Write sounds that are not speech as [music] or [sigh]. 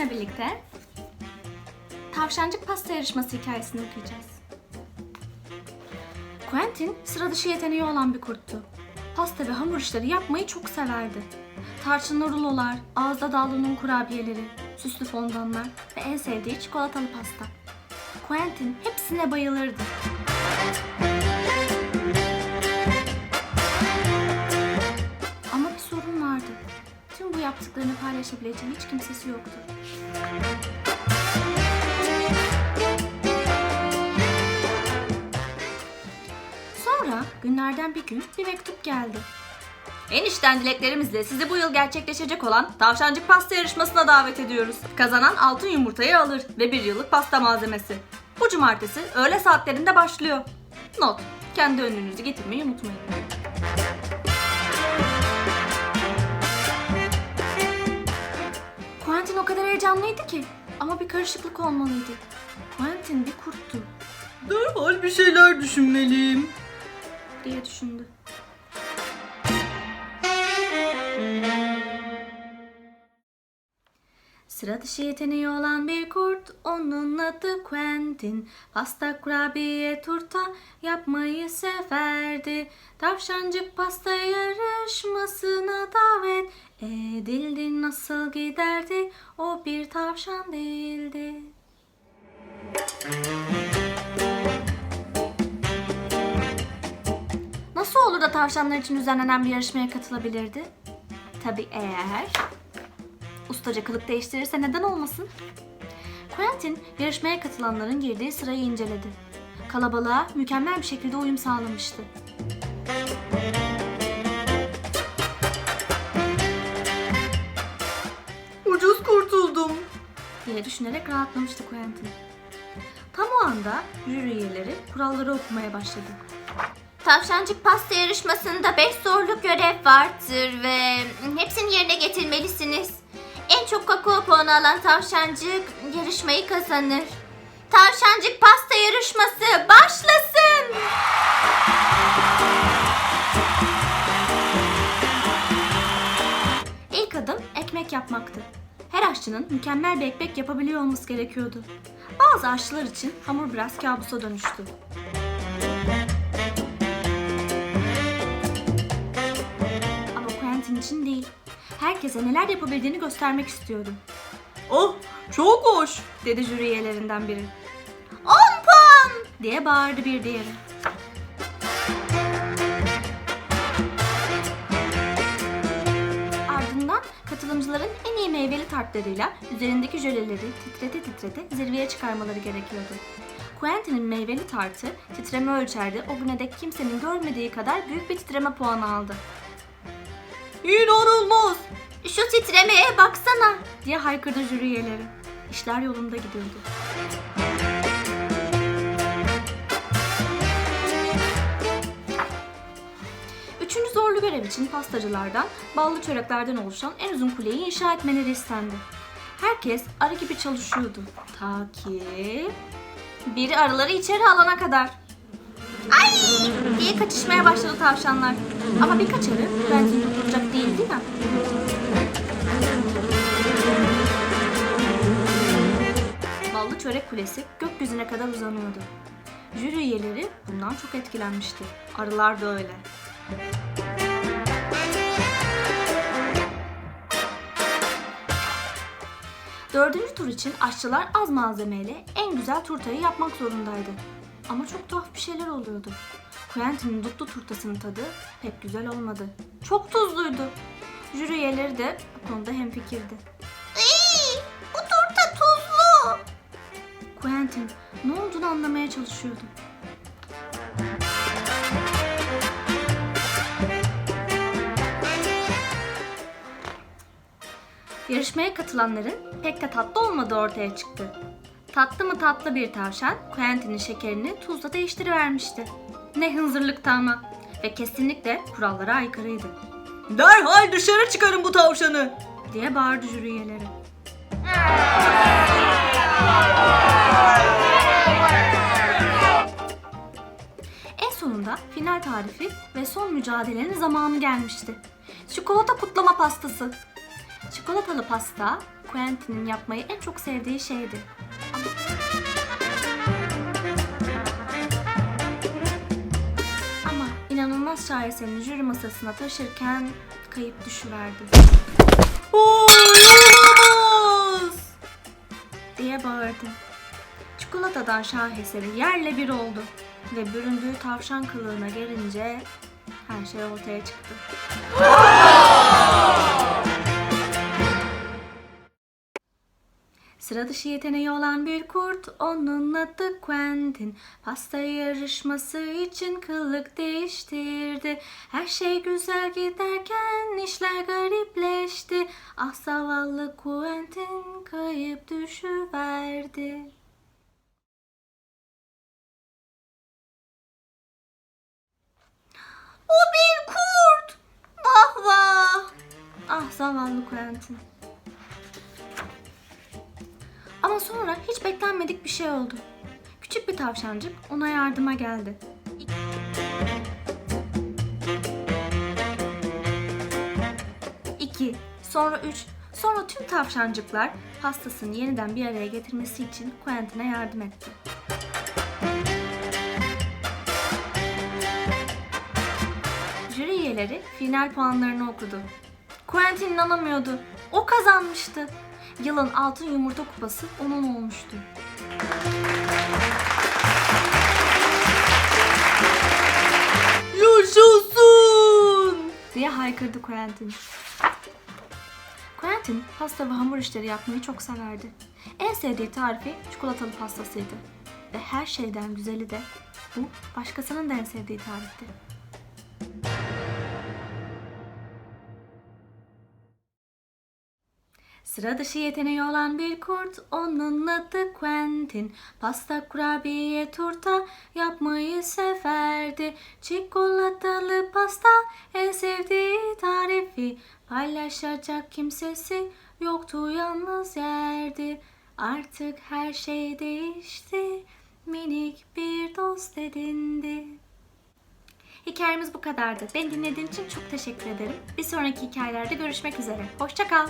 sizinle birlikte tavşancık pasta yarışması hikayesini okuyacağız. Quentin sıra dışı yeteneği olan bir kurttu. Pasta ve hamur işleri yapmayı çok severdi. Tarçınlı rulolar, ağızda dağlı'nın kurabiyeleri, süslü fondantlar ve en sevdiği çikolatalı pasta. Quentin hepsine bayılırdı. Ama bir sorun vardı. Tüm bu yaptıklarını paylaşabileceği hiç kimsesi yoktu. Sonra günlerden bir gün bir mektup geldi. Enişten dileklerimizle sizi bu yıl gerçekleşecek olan tavşancık pasta yarışmasına davet ediyoruz. Kazanan altın yumurtayı alır ve bir yıllık pasta malzemesi. Bu cumartesi öğle saatlerinde başlıyor. Not, kendi önlüğünüzü getirmeyi unutmayın. Kadar heyecanlıydı ki ama bir karışıklık olmalıydı. Quentin bir kurttu Derhal bir şeyler düşünmeliyim. diye düşündü. Sıra dışı yeteneği olan bir kurt, onun adı Quentin. Pasta, kurabiye, turta yapmayı severdi. Tavşancık pasta yarışmasına davet edildi. Nasıl giderdi? O bir tavşan değildi. Nasıl olur da tavşanlar için düzenlenen bir yarışmaya katılabilirdi? Tabii eğer ustaca kılık değiştirirse neden olmasın? Quentin yarışmaya katılanların girdiği sırayı inceledi. Kalabalığa mükemmel bir şekilde uyum sağlamıştı. Ucuz kurtuldum. diye düşünerek rahatlamıştı Quentin. Tam o anda jüri üyeleri kuralları okumaya başladı. Tavşancık pasta yarışmasında 5 zorluk görev vardır ve hepsini yerine getirmelisiniz. En çok kakao puanı alan tavşancık yarışmayı kazanır. Tavşancık pasta yarışması başlasın. İlk adım ekmek yapmaktı. Her aşçının mükemmel bir ekmek yapabiliyor olması gerekiyordu. Bazı aşçılar için hamur biraz kabusa dönüştü. Ama Quentin için değil. Herkese neler yapabildiğini göstermek istiyordu. Oh, çok hoş. Dedi jüri üyelerinden biri. 10 puan. Diye bağırdı bir diğeri. Ardından katılımcıların en iyi meyveli tartlarıyla üzerindeki jöleleri titrete titrete zirveye çıkarmaları gerekiyordu. Quentin'in meyveli tartı titreme ölçerde o güne dek kimsenin görmediği kadar büyük bir titreme puanı aldı. İnanılmaz. Şu titremeye baksana. diye haykırdı jüri üyeleri. İşler yolunda gidiyordu. Üçüncü zorlu görev için pastacılardan, ballı çöreklerden oluşan en uzun kuleyi inşa etmeleri istendi. Herkes arı gibi çalışıyordu. Ta ki biri arıları içeri alana kadar. Ay! diye kaçışmaya başladı tavşanlar. Ama birkaç arı benzin durduracak değildi ya. Ballı çörek kulesi gökyüzüne kadar uzanıyordu. Jüri üyeleri bundan çok etkilenmişti. Arılar da öyle. Dördüncü tur için aşçılar az malzemeyle en güzel turtayı yapmak zorundaydı. Ama çok tuhaf bir şeyler oluyordu. Quentin'in dutlu turtasının tadı pek güzel olmadı. Çok tuzluydu. Jüri üyeleri de bu konuda hemfikirdi. Iy, bu turta tuzlu. Quentin ne olduğunu anlamaya çalışıyordu. Yarışmaya katılanların pek de tatlı olmadığı ortaya çıktı. Tatlı mı tatlı bir tavşan Quentin'in şekerini tuzla değiştirivermişti. Ne hınzırlıktı ama ve kesinlikle kurallara aykırıydı Derhal dışarı çıkarın bu tavşanı. diye bağırdı jüri üyeleri. En sonunda final tarifi ve son mücadelenin zamanı gelmişti. Çikolata kutlama pastası. Çikolatalı pasta Quentin'in yapmayı en çok sevdiği şeydi. İnanılmaz şaheserini jüri masasına taşırken kayıp düşüverdi. Olamaz! diye bağırdı. Çikolatadan şaheseri yerle bir oldu ve büründüğü tavşan kılığına gelince her şey ortaya çıktı. [laughs] Sıra dışı yeteneği olan bir kurt, onun adı Quentin. Pasta yarışması için kılık değiştirdi. Her şey güzel giderken işler garipleşti. Ah zavallı Quentin kayıp düşüverdi. O bir kurt. Vah vah. Ah zavallı Quentin. Ama sonra hiç beklenmedik bir şey oldu. Küçük bir tavşancık ona yardıma geldi. İki, sonra üç, sonra tüm tavşancıklar hastasını yeniden bir araya getirmesi için Quentin'e yardım etti. Jüri üyeleri final puanlarını okudu. Quentin inanamıyordu. O kazanmıştı. Yılın altın yumurta kupası onun olmuştu. Yaşasın! diye haykırdı Quentin. Quentin pasta ve hamur işleri yapmayı çok severdi. En sevdiği tarifi çikolatalı pastasıydı. Ve her şeyden güzeli de bu başkasının da en sevdiği tarifti. Sıra dışı yeteneği olan bir kurt, onun adı Quentin. Pasta, kurabiye, turta yapmayı severdi. Çikolatalı pasta en sevdiği tarifi. Paylaşacak kimsesi yoktu yalnız yerdi. Artık her şey değişti. Minik bir dost edindi. Hikayemiz bu kadardı. Beni dinlediğin için çok teşekkür ederim. Bir sonraki hikayelerde görüşmek üzere. Hoşça kal.